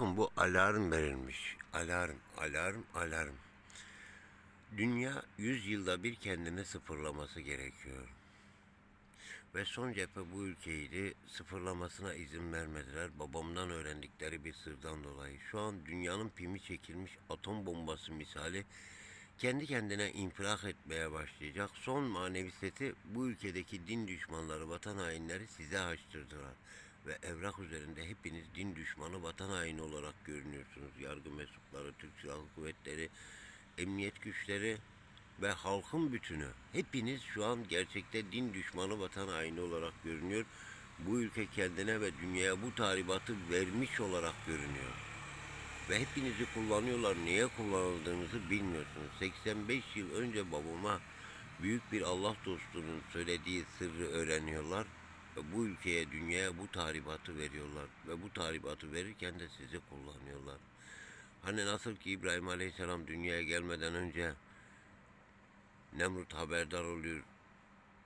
Bakın bu alarm verilmiş. Alarm, alarm, alarm. Dünya 100 yılda bir kendini sıfırlaması gerekiyor. Ve son cephe bu ülkeydi. Sıfırlamasına izin vermediler. Babamdan öğrendikleri bir sırdan dolayı. Şu an dünyanın pimi çekilmiş atom bombası misali kendi kendine infilak etmeye başlayacak. Son manevi seti bu ülkedeki din düşmanları, vatan hainleri size açtırdılar. Ve evrak üzerinde hepiniz din düşmanı, vatan haini olarak görünüyorsunuz. Yargı mensupları, Türk Silahlı Kuvvetleri, emniyet güçleri ve halkın bütünü. Hepiniz şu an gerçekte din düşmanı, vatan haini olarak görünüyor. Bu ülke kendine ve dünyaya bu tahribatı vermiş olarak görünüyor. Ve hepinizi kullanıyorlar. Niye kullanıldığınızı bilmiyorsunuz. 85 yıl önce babama büyük bir Allah dostunun söylediği sırrı öğreniyorlar. Bu ülkeye, dünyaya bu tahribatı veriyorlar. Ve bu tahribatı verirken de sizi kullanıyorlar. Hani nasıl ki İbrahim Aleyhisselam dünyaya gelmeden önce Nemrut haberdar oluyor.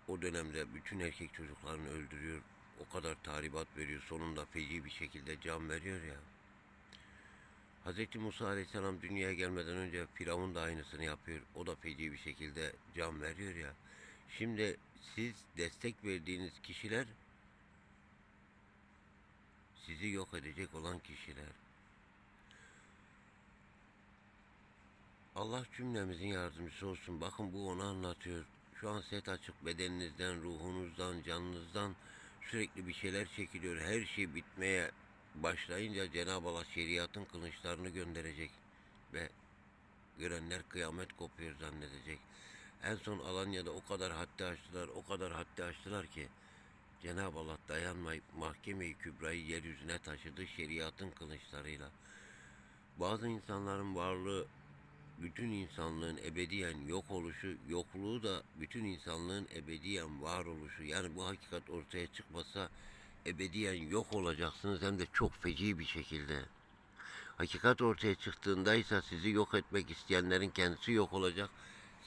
O dönemde bütün erkek çocuklarını öldürüyor. O kadar tahribat veriyor. Sonunda feci bir şekilde can veriyor ya. Hz. Musa Aleyhisselam dünyaya gelmeden önce Firavun da aynısını yapıyor. O da feci bir şekilde can veriyor ya. Şimdi siz destek verdiğiniz kişiler sizi yok edecek olan kişiler. Allah cümlemizin yardımcısı olsun. Bakın bu onu anlatıyor. Şu an set açık bedeninizden, ruhunuzdan, canınızdan sürekli bir şeyler çekiliyor. Her şey bitmeye başlayınca Cenab-ı Allah şeriatın kılıçlarını gönderecek ve görenler kıyamet kopuyor zannedecek. En son Alanya'da o kadar haddi aştılar, o kadar haddi aştılar ki Cenab-ı Allah dayanmayıp mahkeme-i kübrayı yeryüzüne taşıdı şeriatın kılıçlarıyla. Bazı insanların varlığı bütün insanlığın ebediyen yok oluşu, yokluğu da bütün insanlığın ebediyen var oluşu. Yani bu hakikat ortaya çıkmasa ebediyen yok olacaksınız hem de çok feci bir şekilde. Hakikat ortaya çıktığında ise sizi yok etmek isteyenlerin kendisi yok olacak.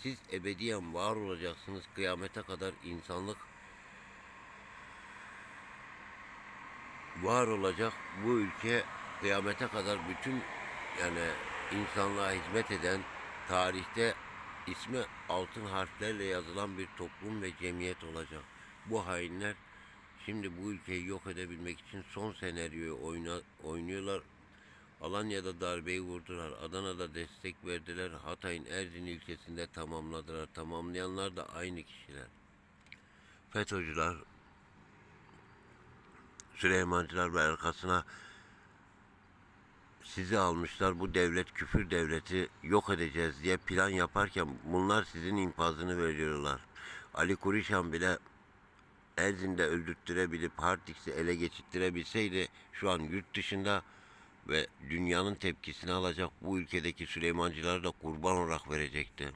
Siz ebediyen var olacaksınız kıyamete kadar insanlık var olacak. Bu ülke kıyamete kadar bütün yani insanlığa hizmet eden tarihte ismi altın harflerle yazılan bir toplum ve cemiyet olacak. Bu hainler şimdi bu ülkeyi yok edebilmek için son senaryoyu oyna, oynuyorlar. Alanya'da darbeyi vurdular. Adana'da destek verdiler. Hatay'ın Erzin ilçesinde tamamladılar. Tamamlayanlar da aynı kişiler. FETÖ'cüler, Süleymancılar ve arkasına sizi almışlar bu devlet küfür devleti yok edeceğiz diye plan yaparken bunlar sizin infazını veriyorlar. Ali Kurişan bile Erzin'de öldürttürebilip Hartix'i ele geçirttirebilseydi şu an yurt dışında ve dünyanın tepkisini alacak bu ülkedeki Süleymancıları da kurban olarak verecekti.